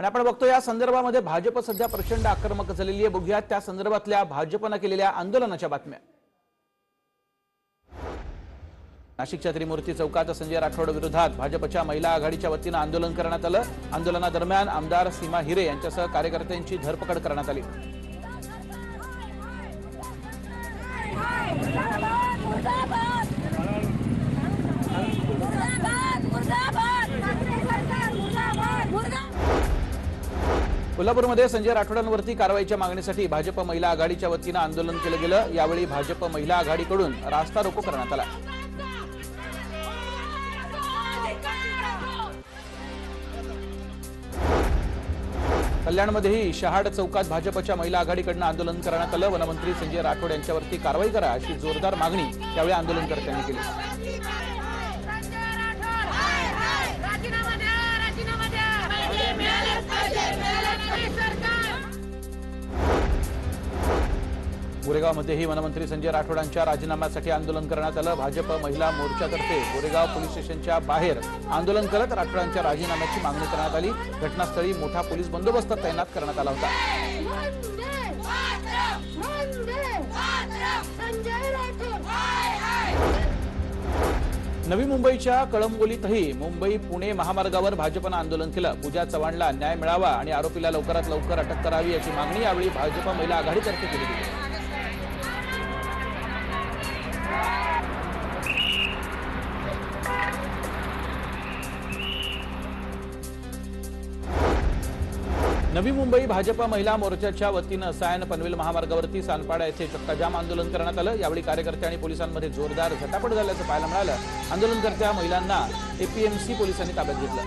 आणि आपण बघतो या संदर्भामध्ये भाजप सध्या प्रचंड आक्रमक झालेली आहे बघूया त्या संदर्भातल्या भाजपनं केलेल्या आंदोलनाच्या बातम्या नाशिकच्या त्रिमूर्ती चौकात संजय राठोड विरोधात भाजपच्या महिला आघाडीच्या वतीनं आंदोलन करण्यात आलं आंदोलनादरम्यान आमदार सीमा हिरे यांच्यासह कार्यकर्त्यांची धरपकड करण्यात आली कोल्हापूरमध्ये संजय राठोडांवरती कारवाईच्या मागणीसाठी भाजप महिला आघाडीच्या वतीनं आंदोलन केलं गेलं. यावेळी भाजप महिला आघाडीकडून रास्ता रोको करण्यात आला. कल्याणमध्येही शहाड चौकात भाजपच्या महिला आघाडीकडनं आंदोलन करण्यात आलं. वनमंत्री संजय राठोड यांच्यावरती कारवाई करा अशी जोरदार मागणी यावेळी आंदोलनकर्त्यांनी केली. गोरेगावमध्येही वनमंत्री संजय राठोडांच्या राजीनाम्यासाठी आंदोलन करण्यात आलं. भाजप महिला मोर्चातर्फे गोरेगाव पोलीस स्टेशनच्या बाहेर आंदोलन करत राठोडांच्या राजीनाम्याची मागणी करण्यात आली. घटनास्थळी मोठा पोलीस बंदोबस्त तैनात करण्यात आला होता. नवी मुंबईच्या कळंबोलीतही मुंबई पुणे महामार्गावर भाजपनं आंदोलन केलं. पूजा चव्हाणला न्याय मिळावा आणि आरोपीला लवकरात लवकर अटक करावी अशी मागणी यावेळी भाजप महिला आघाडीतर्फे केली गेली. नवी मुंबई भाजपा महिला मोर्चाच्या वतीनं सायन पनवेल महामार्गावरती सानपाडा येथे चक्काजाम आंदोलन करण्यात आलं. यावेळी कार्यकर्ते आणि पोलिसांमध्ये जोरदार झटापट झाल्याचं पाहायला मिळालं. आंदोलनकर्त्या महिलांना एपीएमसी पोलिसांनी ताब्यात घेतलं.